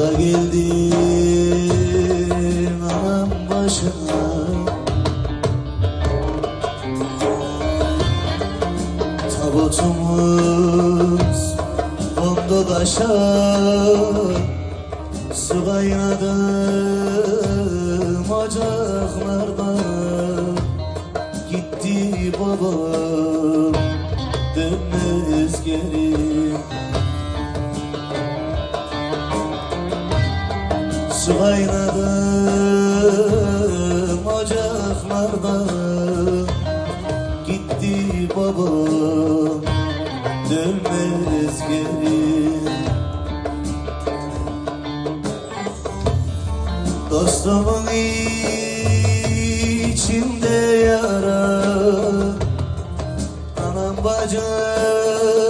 da geldim anam başına. Tabutumuz kondu taşa Su kaynadım ocaklarda Gitti babam dönmez geri Su kaynadım ocaklarda? Gitti babam dönmez geri. Dostumun içinde yara. Anam bacım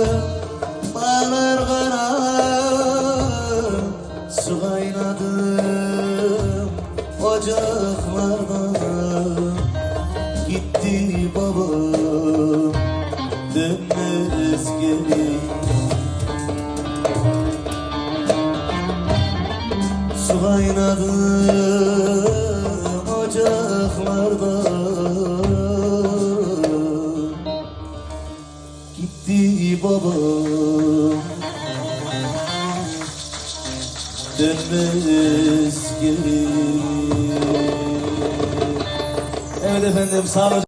ocaklarda Gitti babam dönmez geri. Su kaynadım ocaklarda. Gitti babam Dönmez geri Evet efendim sağ olun.